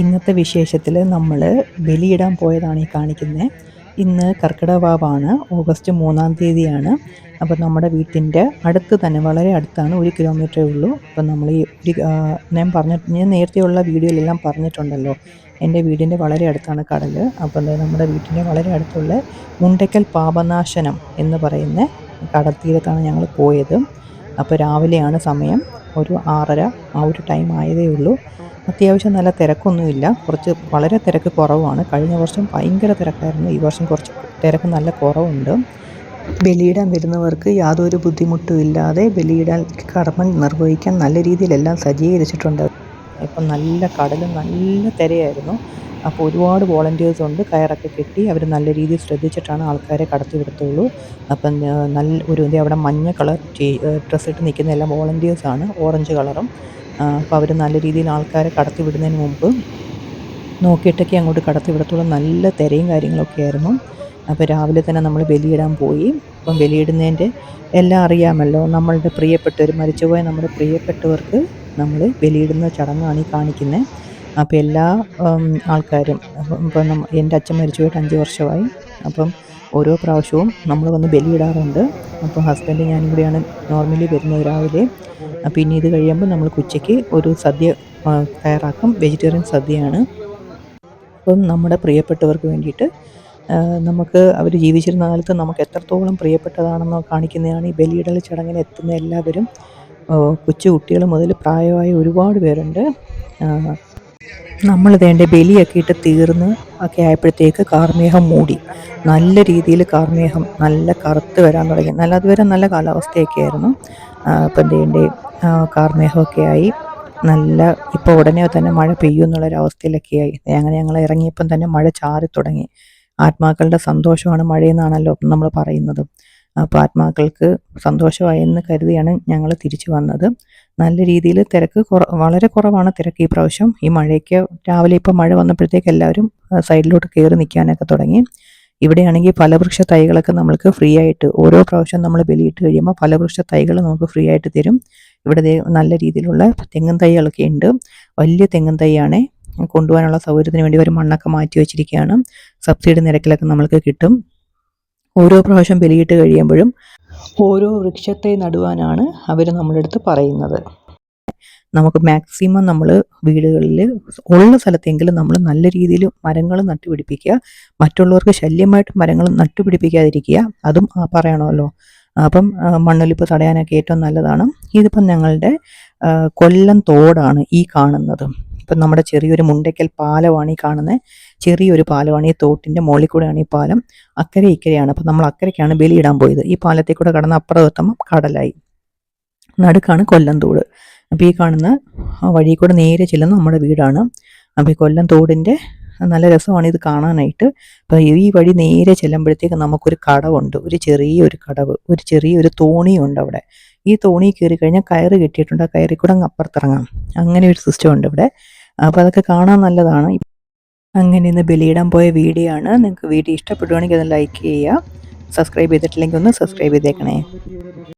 ഇന്നത്തെ വിശേഷത്തിൽ നമ്മൾ ബലിയിടാൻ പോയതാണ് ഈ കാണിക്കുന്നത്. ഇന്ന് കർക്കിടവാവാണ് ഓഗസ്റ്റ് മൂന്നാം തീയതിയാണ്. അപ്പോൾ നമ്മുടെ വീട്ടിന്റെ അടുത്ത് തന്നെ വളരെ അടുത്താണ് ഒരു കിലോമീറ്ററേ ഉള്ളൂ. അപ്പോൾ നമ്മൾ ഈ ഒരു ഞാൻ പറഞ്ഞ ഞാൻ നേരത്തെയുള്ള വീഡിയോയിലെല്ലാം പറഞ്ഞിട്ടുണ്ടല്ലോ. എന്റെ വീടിന്റെ വളരെ അടുത്താണ് കടൽ. അപ്പോൾ നമ്മുടെ വീട്ടിന്റെ വളരെ അടുത്തുള്ള മുണ്ടയ്ക്കൽ പാപനാശനം എന്ന് പറയുന്ന കടൽത്തീരത്താണ് ഞങ്ങൾ പോയത്. അപ്പോൾ രാവിലെയാണ് സമയം. ഒരു ആറര ആ ഒരു ടൈം ആയതേ ഉള്ളൂ. അത്യാവശ്യം നല്ല തിരക്കൊന്നുമില്ല. കുറച്ച് വളരെ തിരക്ക് കുറവാണ്. കഴിഞ്ഞ വർഷം ഭയങ്കര തിരക്കായിരുന്നു. ഈ വർഷം കുറച്ച് തിരക്ക് നല്ല കുറവുണ്ട്. ബലിയിടാൻ വരുന്നവർക്ക് യാതൊരു ബുദ്ധിമുട്ടും ഇല്ലാതെ ബലിയിടാൻ കർമ്മം നിർവഹിക്കാൻ നല്ല രീതിയിലെല്ലാം സജ്ജീകരിച്ചിട്ടുണ്ട്. ഇപ്പം നല്ല കടലും നല്ല തിരയായിരുന്നു. അപ്പോൾ ഒരുപാട് വോളണ്ടിയേഴ്സ് ഉണ്ട് കയറൊക്കെ കെട്ടി അവർ നല്ല രീതിയിൽ ശ്രദ്ധിച്ചിട്ടാണ് ആൾക്കാരെ കടത്തി വിടത്തുള്ളൂ. അപ്പം നല്ല ഒരു അവിടെ മഞ്ഞ കളർ ഡ്രസ്സ് ഇട്ട് നിൽക്കുന്ന എല്ലാം വോളണ്ടിയേഴ്സാണ് ഓറഞ്ച് കളറും. അപ്പോൾ അവർ നല്ല രീതിയിൽ ആൾക്കാരെ കടത്തി വിടുന്നതിന് മുമ്പ് നോക്കിയിട്ടൊക്കെ അങ്ങോട്ട് കടത്തി വിടത്തുള്ളൂ. നല്ല തിരയും കാര്യങ്ങളൊക്കെ ആയിരുന്നു. അപ്പോൾ രാവിലെ തന്നെ നമ്മൾ ബലിയിടാൻ പോയി. അപ്പം ബലിയിടുന്നതിന്റെ എല്ലാം അറിയാമല്ലോ. നമ്മളുടെ പ്രിയപ്പെട്ടവർ മരിച്ചുപോയ നമ്മുടെ പ്രിയപ്പെട്ടവർക്ക് നമ്മൾ ബലിയിടുന്ന ചടങ്ങാണ് ഈ കാണിക്കുന്നത്. അപ്പോൾ എല്ലാ ആൾക്കാരും ഇപ്പം എന്റെ അച്ഛൻ മരിച്ചു പോയിട്ട് അഞ്ച് വർഷമായി. അപ്പം ഓരോ പ്രാവശ്യവും നമ്മൾ വന്ന് ബലിയിടാറുണ്ട്. അപ്പോൾ ഹസ്ബൻഡ് ഞാനും കൂടിയാണ് നോർമലി വരുന്നത് രാവിലെ. പിന്നെ ഇത് കഴിയുമ്പോൾ നമ്മൾ ഉച്ചയ്ക്ക് ഒരു സദ്യ തയ്യാറാക്കും. വെജിറ്റേറിയൻ സദ്യയാണ്. അപ്പം നമ്മുടെ പ്രിയപ്പെട്ടവർക്ക് വേണ്ടിയിട്ട് നമുക്ക് അവർ ജീവിച്ചിരുന്ന കാലത്ത് നമുക്ക് എത്രത്തോളം പ്രിയപ്പെട്ടതാണെന്നോ കാണിക്കുന്നതാണ് ഈ ബലിയിടൽ ചടങ്ങിന് എത്തുന്ന എല്ലാവരും. കൊച്ചു കുട്ടികൾ മുതൽ പ്രായമായ ഒരുപാട് പേരുണ്ട്. നമ്മൾ വേണ്ട ബലിയൊക്കെ ഇട്ട് തീർന്ന് ഒക്കെ ആയപ്പോഴത്തേക്ക് കാർമേഹം മൂടി. നല്ല രീതിയിൽ കാർമേഹം നല്ല കറുത്ത് വരാൻ തുടങ്ങി. നല്ല അതുവരെ നല്ല കാലാവസ്ഥയൊക്കെ ആയിരുന്നു. അപ്പം എന്തേണ്ടേ കാർമേഹമൊക്കെ ആയി. നല്ല ഇപ്പോൾ ഉടനെ തന്നെ മഴ പെയ്യും എന്നുള്ളൊരവസ്ഥയിലൊക്കെ ആയി. അങ്ങനെ ഞങ്ങൾ ഇറങ്ങിയപ്പം തന്നെ മഴ ചാറി തുടങ്ങി. ആത്മാക്കളുടെ സന്തോഷമാണ് മഴയെന്നാണല്ലോ നമ്മൾ പറയുന്നത്. അപ്പോൾ ആത്മാക്കൾക്ക് സന്തോഷമായി എന്ന് കരുതിയാണ് ഞങ്ങൾ തിരിച്ചു വന്നത്. നല്ല രീതിയിൽ തിരക്ക് വളരെ കുറവാണ് തിരക്ക് ഈ പ്രാവശ്യം. ഈ മഴയ്ക്ക് രാവിലെ ഇപ്പോൾ മഴ വന്നപ്പോഴത്തേക്ക് എല്ലാവരും സൈഡിലോട്ട് കയറി നിൽക്കാനൊക്കെ തുടങ്ങി. ഇവിടെയാണെങ്കിൽ ഫലവൃക്ഷ തൈകളൊക്കെ നമ്മൾക്ക് ഫ്രീ ആയിട്ട് ഓരോ പ്രാവശ്യം നമ്മൾ ബലിയിട്ട് കഴിയുമ്പോൾ ഫലവൃക്ഷ തൈകൾ നമുക്ക് ഫ്രീ ആയിട്ട് തരും. ഇവിടെ നല്ല രീതിയിലുള്ള തെങ്ങും തൈകളൊക്കെ ഉണ്ട്. വലിയ തെങ്ങും തൈയാണേ. കൊണ്ടുപോകാനുള്ള സൗകര്യത്തിന് വേണ്ടി ഒരു മണ്ണൊക്കെ മാറ്റി വെച്ചിരിക്കുകയാണ് സബ്സിഡി നിരക്കിലൊക്കെ നമ്മൾക്ക് കിട്ടും. ഓരോ പ്രാവശ്യം ബലിയിട്ട് കഴിയുമ്പോഴും ഓരോ വൃക്ഷത്തെ നടുവാനാണ് അവർ നമ്മുടെ അടുത്ത് പറയുന്നത്. നമുക്ക് മാക്സിമം നമ്മൾ വീടുകളിൽ ഉള്ള സ്ഥലത്തെങ്കിലും നമ്മൾ നല്ല രീതിയിൽ മരങ്ങൾ നട്ടുപിടിപ്പിക്കുക. മറ്റുള്ളവർക്ക് ശല്യമായിട്ട് മരങ്ങൾ നട്ടുപിടിപ്പിക്കാതിരിക്കുക. അതും പറയണമല്ലോ. അപ്പം മണ്ണൊലിപ്പ് തടയാനൊക്കെ ഏറ്റവും നല്ലതാണ്. ഇതിപ്പം ഞങ്ങളുടെ കൊല്ലം തോടാണ് ഈ കാണുന്നത്. ഇപ്പം നമ്മുടെ ചെറിയൊരു മുണ്ടയ്ക്കൽ പാലമാണ് ഈ കാണുന്നത് ചെറിയൊരു പാലമാണ് ഈ തോട്ടിന്റെ മുകളിൽ കൂടെയാണ് ഈ പാലം. അക്കരെ ഇക്കരെയാണ്. അപ്പം നമ്മൾ അക്കരയ്ക്കാണ് ബലിയിടാൻ പോയത്. ഈ പാലത്തിൽ കൂടെ കടന്ന് അപ്പുറത്തെത്തുമ്പം കടലായി. നടുക്കാണ് കൊല്ലം തോട് അപ്പോൾ ഈ കാണുന്ന വഴി കൂടെ നേരെ ചെല്ലുന്ന നമ്മുടെ വീടാണ്. അപ്പോൾ ഈ കൊല്ലം തോടിന്റെ നല്ല രസമാണ് ഇത് കാണാനായിട്ട്. അപ്പോൾ ഈ വഴി നേരെ ചെല്ലുമ്പോഴത്തേക്ക് നമുക്കൊരു കടവുണ്ട്. ഒരു ചെറിയൊരു കടവ്. ഒരു ചെറിയൊരു തോണിയുണ്ട് അവിടെ. ഈ തോണി കയറി കഴിഞ്ഞാൽ കയറ് കെട്ടിയിട്ടുണ്ട്. ആ കയറി കൂടെ അങ്ങ് അപ്പുറത്തിറങ്ങാം. അങ്ങനെ ഒരു സിസ്റ്റം ഉണ്ട് ഇവിടെ. അപ്പോൾ അതൊക്കെ കാണാൻ നല്ലതാണ്. അങ്ങനെ ഇന്ന് ബലിയിടാൻ പോയ വീഡിയോ ആണ്. നിങ്ങൾക്ക് വീഡിയോ ഇഷ്ടപ്പെടുവാണെങ്കിൽ അത് ലൈക്ക് ചെയ്യുക. സബ്സ്ക്രൈബ് ചെയ്തിട്ടില്ലെങ്കിൽ ഒന്ന് സബ്സ്ക്രൈബ് ചെയ്തേക്കണേ.